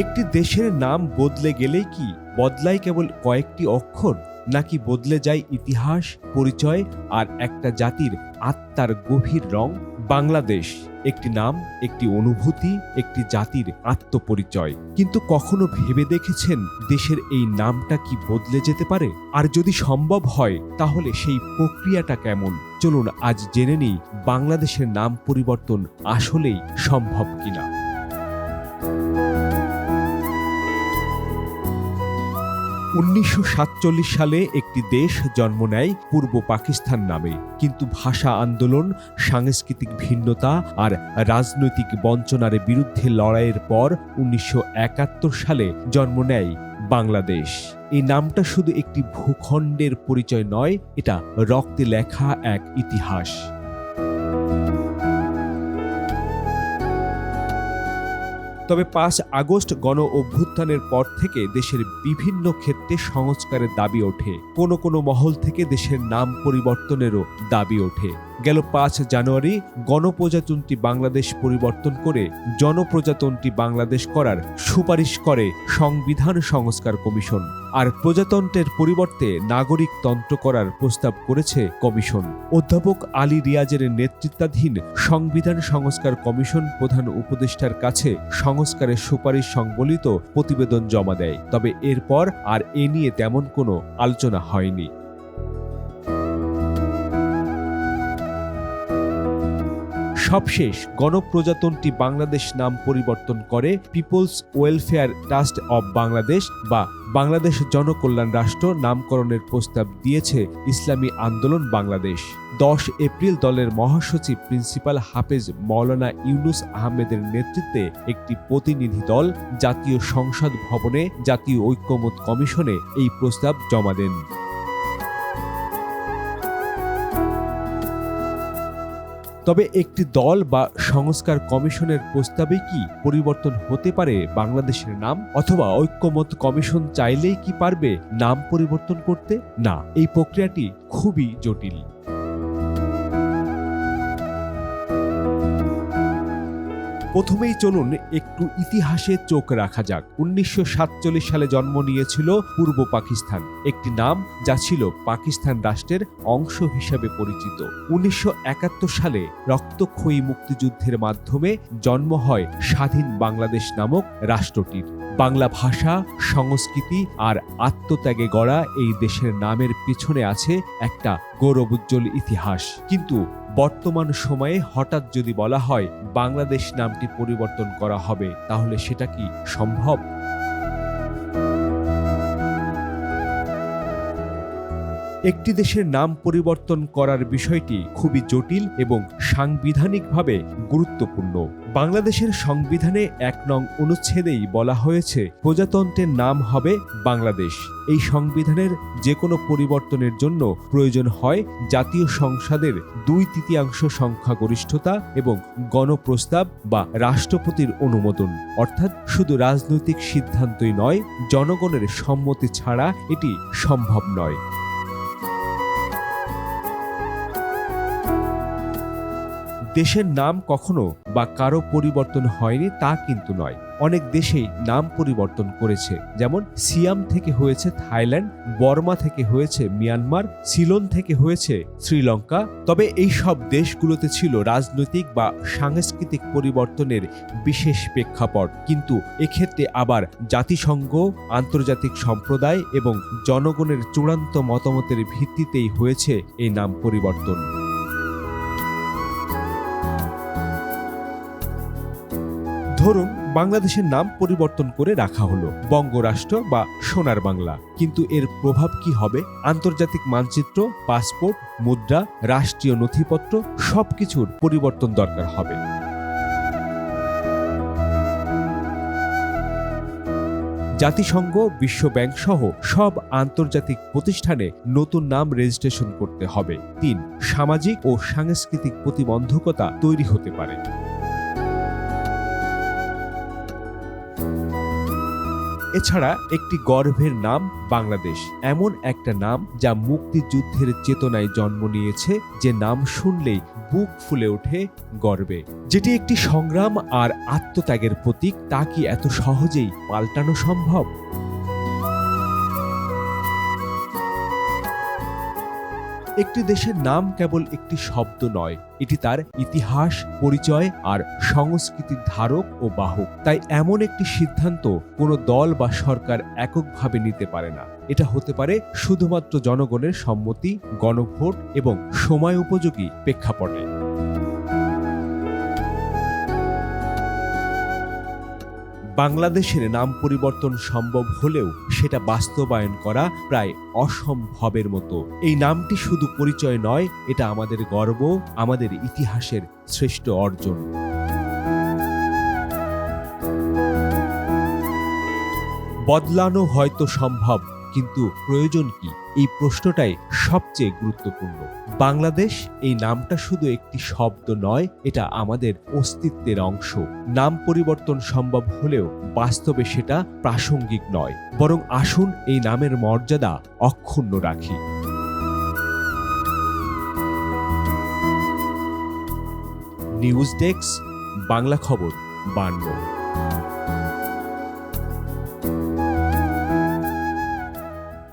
একটি দেশের নাম বদলে গেলেই কি বদলায় কেবল কয়েকটি অক্ষর, নাকি বদলে যায় ইতিহাস, পরিচয় আর একটা জাতির আত্মার গভীর রং? বাংলাদেশ, একটি নাম, একটি অনুভূতি, একটি জাতির আত্মপরিচয়। কিন্তু কখনো ভেবে দেখেছেন দেশের এই নামটা কি বদলে যেতে পারে? আর যদি সম্ভব হয়, তাহলে সেই প্রক্রিয়াটা কেমন? চলুন আজ জেনে নিই বাংলাদেশের নাম পরিবর্তন আসলেই সম্ভব কিনা। উনিশশো সাতচল্লিশ সালে একটি দেশ জন্ম নেয় পূর্ব পাকিস্তান নামে। কিন্তু ভাষা আন্দোলন, সাংস্কৃতিক ভিন্নতা আর রাজনৈতিক বঞ্চনার বিরুদ্ধে লড়াইয়ের পর উনিশশো একাত্তর সালে জন্ম নেয় বাংলাদেশ। এই নামটা শুধু একটি ভূখণ্ডের পরিচয় নয়, এটা রক্তে লেখা এক ইতিহাস। তবে পাঁচ আগস্ট গণ অভ্যুত্থানের পর থেকে দেশের বিভিন্ন ক্ষেত্রে সংস্কারের দাবি ওঠে। কোনো কোনো মহল থেকে দেশের নাম পরিবর্তনেরও দাবি ওঠে। গেল পাঁচ জানুয়ারি গণপ্রজাতন্ত্রী বাংলাদেশ পরিবর্তন করে জনপ্রজাতন্ত্রী বাংলাদেশ করার সুপারিশ করে সংবিধান সংস্কার কমিশন। আর প্রজাতন্ত্রের পরিবর্তে নাগরিক তন্ত্র করার প্রস্তাব করেছে কমিশন। অধ্যাপক আলী রিয়াজের নেতৃত্বাধীন সংবিধান সংস্কার কমিশন প্রধান উপদেষ্টার কাছে সংস্কারের সুপারিশ সংবলিত প্রতিবেদন জমা দেয়। তবে এরপর আর এ নিয়ে তেমন কোনো আলোচনা হয়নি। সবশেষ গণপ্রজাতন্ত্রী বাংলাদেশ নাম পরিবর্তন করে people's welfare trust of Bangladesh বা বাংলাদেশ জনকল্যাণ রাষ্ট্র নামকরণের প্রস্তাব দিয়েছে ইসলামী আন্দোলন বাংলাদেশ। দশ এপ্রিল দলের মহাসচিব প্রিন্সিপাল হাফেজ মৌলানা ইউনুস আহমেদের নেতৃত্বে একটি প্রতিনিধি দল জাতীয় সংসদ ভবনে জাতীয় ঐক্যমত কমিশনে এই প্রস্তাব জমা দেন। তবে একটি দল বা সংস্কার কমিশনের প্রস্তাবে কি পরিবর্তন হতে পারে বাংলাদেশের নাম? অথবা ঐক্যমত কমিশন চাইলেই কি পারবে নাম পরিবর্তন করতে? না, এই প্রক্রিয়াটি খুবই জটিল। প্রথমেই চলুন একটু ইতিহাসে চোখ রাখা যাক। উনিশশো সাতচল্লিশ সালে জন্ম নিয়েছিল পূর্ব পাকিস্তান। একটি নাম যা ছিল পাকিস্তান রাষ্ট্রের অংশ হিসেবে পরিচিত। উনিশশো একাত্তর সালে রক্তক্ষয়ী মুক্তিযুদ্ধের মাধ্যমে জন্ম হয় স্বাধীন বাংলাদেশ নামক রাষ্ট্রটির। বাংলা ভাষা, সংস্কৃতি আর আত্মত্যাগে গড়া এই দেশের নামের পিছনে আছে একটা গৌরবোজ্জ্বল ইতিহাস। কিন্তু বর্তমান সময়ে হঠাৎ যদি বলা হয় বাংলাদেশ নামটি পরিবর্তন করা হবে, তাহলে সেটা কি সম্ভব? একটি দেশের নাম পরিবর্তন করার বিষয়টি খুবই জটিল এবং সাংবিধানিকভাবে গুরুত্বপূর্ণ। বাংলাদেশের সংবিধানে এক নং অনুচ্ছেদেই বলা হয়েছে, প্রজাতন্ত্রের নাম হবে বাংলাদেশ। এই সংবিধানের যে কোনো পরিবর্তনের জন্য প্রয়োজন হয় জাতীয় সংসদের দুই তৃতীয়াংশ সংখ্যাগরিষ্ঠতা এবং গণপ্রস্তাব বা রাষ্ট্রপতির অনুমোদন। অর্থাৎ শুধু রাজনৈতিক সিদ্ধান্তই নয়, জনগণের সম্মতি ছাড়া এটি সম্ভব নয়। দেশের নাম কখনো বা কারও পরিবর্তন হয়নি তা কিন্তু নয়। অনেক দেশেই নাম পরিবর্তন করেছে। যেমন সিয়াম থেকে হয়েছে থাইল্যান্ড, বর্মা থেকে হয়েছে মিয়ানমার, সিলন থেকে হয়েছে শ্রীলঙ্কা। তবে এই সব দেশগুলোতে ছিল রাজনৈতিক বা সাংস্কৃতিক পরিবর্তনের বিশেষ প্রেক্ষাপট। কিন্তু এক্ষেত্রে আবার জাতিসংঘ, আন্তর্জাতিক সম্প্রদায় এবং জনগণের চূড়ান্ত মতামতের ভিত্তিতেই হয়েছে এই নাম পরিবর্তন। ধরুন, বাংলাদেশের নাম পরিবর্তন করে রাখা হলো, বঙ্গরাষ্ট্র বা সোনার বাংলা। কিন্তু এর প্রভাব কি হবে? আন্তর্জাতিক মানচিত্র, পাসপোর্ট, মুদ্রা, রাষ্ট্রীয় নথিপত্র, সবকিছুর পরিবর্তন দরকার হবে। জাতিসংঘ, বিশ্ব ব্যাংক সহ সব আন্তর্জাতিক প্রতিষ্ঠানে নতুন নাম রেজিস্ট্রেশন করতে হবে। তিন, সামাজিক ও সাংস্কৃতিক প্রতিবন্ধকতা তৈরি হতে পারে। এছাড়া একটি গর্ভের নাম বাংলাদেশ। এমন একটা নাম যা মুক্তিযুদ্ধের চেতনায় জন্ম নিয়েছে, যে নাম শুনলেই বুক ফুলে ওঠে গর্বে। যেটি একটি সংগ্রাম আর আত্মত্যাগের প্রতীক, তা কি এত সহজেই পাল্টানো সম্ভব? একটি দেশের নাম কেবল একটি শব্দ নয়, এটি তার ইতিহাস, পরিচয় আর সংস্কৃতির ধারক ও বাহক। তাই এমন একটি সিদ্ধান্ত কোনো দল বা সরকার এককভাবে নিতে পারে না। এটা হতে পারে শুধুমাত্র জনগণের সম্মতি, গণভোট এবং সময় উপযোগী প্রেক্ষাপটে। বাংলাদেশের নাম পরিবর্তন সম্ভব হলেও সেটা বাস্তবায়ন করা প্রায় অসম্ভবের মতো। এই নামটি শুধু পরিচয় নয়, এটা আমাদের গর্ব, আমাদের ইতিহাসের শ্রেষ্ঠ অর্জন। বদলানো হয়তো সম্ভব কিন্তু প্রয়োজন কি? এই প্রশ্নটাই সবচেয়ে গুরুত্বপূর্ণ। বাংলাদেশ এই নামটা শুধু একটি শব্দ নয়, এটা আমাদের অস্তিত্বের অংশ। নাম পরিবর্তন সম্ভব হলেও বাস্তবে সেটা প্রাসঙ্গিক নয়। বরং আসুন এই নামের মর্যাদা অক্ষুণ্ণ রাখি। নিউজ ডেস্ক বাংলা খবর বান্ন